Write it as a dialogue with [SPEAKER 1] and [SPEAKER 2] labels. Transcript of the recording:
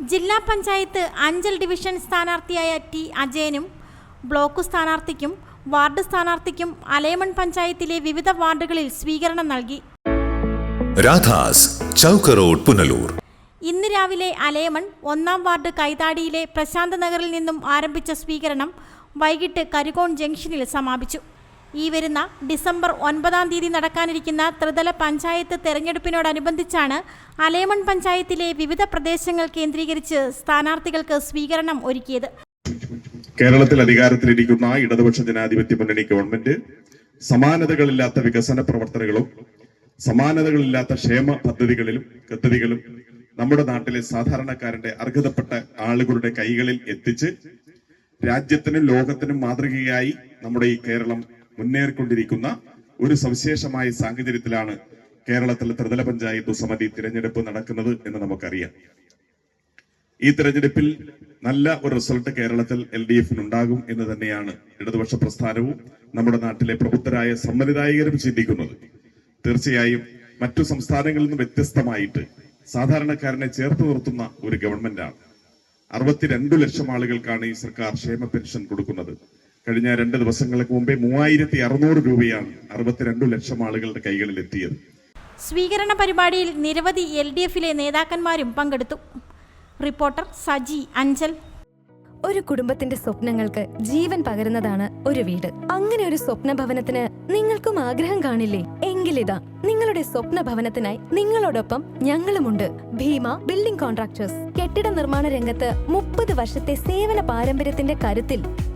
[SPEAKER 1] ജില്ലാ പഞ്ചായത്ത് അഞ്ചൽ ഡിവിഷൻ സ്ഥാനാർത്ഥിയായ ടി അജയനും ബ്ലോക്ക് സ്ഥാനാർത്ഥിക്കും വാർഡ് സ്ഥാനാർത്ഥിക്കും അലേമൺ പഞ്ചായത്തിലെ വിവിധ വാർഡുകളിൽ സ്വീകരണം നൽകി.
[SPEAKER 2] രാധാസ് ചൗക്ക് റോഡ് പുനലൂർ.
[SPEAKER 1] ഇന്ന് രാവിലെ അലേമൺ ഒന്നാം വാർഡ് കൈതാടിയിലെ പ്രശാന്ത് നഗറിൽ നിന്നും ആരംഭിച്ച സ്വീകരണം വൈകിട്ട് കരികോൺ ജംഗ്ഷനിൽ സമാപിച്ചു. ഈ വരുന്ന ഡിസംബർ ഒൻപതാം തീയതി നടക്കാനിരിക്കുന്ന ത്രിതല പഞ്ചായത്ത് തെരഞ്ഞെടുപ്പിനോടനുബന്ധിച്ചാണ് അലേമൺ പഞ്ചായത്തിലെ വിവിധ പ്രദേശങ്ങൾ കേന്ദ്രീകരിച്ച് സ്ഥാനാർത്ഥികൾക്ക് സ്വീകരണം ഒരുക്കിയത്.
[SPEAKER 3] കേരളത്തിൽ അധികാരത്തിലിരിക്കുന്ന ഇടതുപക്ഷ ജനാധിപത്യ മുന്നണി ഗവൺമെന്റ് സമാനതകളില്ലാത്ത വികസന പ്രവർത്തനങ്ങളും സമാനതകളില്ലാത്ത ക്ഷേമ പദ്ധതികളിലും പദ്ധതികളും നമ്മുടെ നാട്ടിലെ സാധാരണക്കാരന്റെ അർഹതപ്പെട്ട ആളുകളുടെ കൈകളിൽ എത്തിച്ച് രാജ്യത്തിനും ലോകത്തിനും മാതൃകയായി നമ്മുടെ ഈ കേരളം മുന്നേറിക്കൊണ്ടിരിക്കുന്ന ഒരു സവിശേഷമായ സാഹചര്യത്തിലാണ് കേരളത്തിലെ ത്രിതല പഞ്ചായത്ത് സമിതി തിരഞ്ഞെടുപ്പ് നടക്കുന്നത് എന്ന് നമുക്കറിയാം. ഈ തിരഞ്ഞെടുപ്പിൽ നല്ല ഒരു റിസൾട്ട് കേരളത്തിൽ എൽ ഡി എഫിന് ഉണ്ടാകും എന്ന് തന്നെയാണ് ഇടതുപക്ഷ പ്രസ്ഥാനവും നമ്മുടെ നാട്ടിലെ പ്രബുദ്ധരായ സമ്മതിദായകരും ചിന്തിക്കുന്നത്. തീർച്ചയായും മറ്റു സംസ്ഥാനങ്ങളിൽ നിന്ന് വ്യത്യസ്തമായിട്ട് സാധാരണക്കാരനെ ചേർത്ത് നിർത്തുന്ന ഒരു ഗവൺമെന്റാണ്. അറുപത്തിരണ്ടു ലക്ഷം ആളുകൾക്കാണ് ഈ സർക്കാർ ക്ഷേമ പെൻഷൻ കൊടുക്കുന്നത്. കഴിഞ്ഞ രണ്ട് ദിവസങ്ങൾക്ക് മുമ്പേ മൂവായിരത്തി അറുന്നൂറ് രൂപയാണ് അറുപത്തിരണ്ടു ലക്ഷം ആളുകളുടെ കൈകളിൽ എത്തിയത്.
[SPEAKER 1] സ്വീകരണ പരിപാടിയിൽ നിരവധി എൽ ഡി എഫിലെ നേതാക്കന്മാരും പങ്കെടുത്തു. റിപ്പോർട്ടർ സജി അഞ്ചൽ.
[SPEAKER 4] ഒരു കുടുംബത്തിന്റെ സ്വപ്നങ്ങൾക്ക് ജീവൻ പകരുന്നതാണ് ഒരു വീട്. അങ്ങനെ ഒരു സ്വപ്ന ഭവനത്തിന് നിങ്ങൾക്കും ആഗ്രഹം കാണില്ലേ? എങ്കിലിതാ നിങ്ങളുടെ സ്വപ്ന ഭവനത്തിനായി നിങ്ങളോടൊപ്പം ഞങ്ങളുമുണ്ട്. Bhima building contractors. കെട്ടിട നിർമ്മാണ രംഗത്ത് മുപ്പത് വർഷത്തെ സേവന പാരമ്പര്യത്തിന്റെ കരുത്തിൽ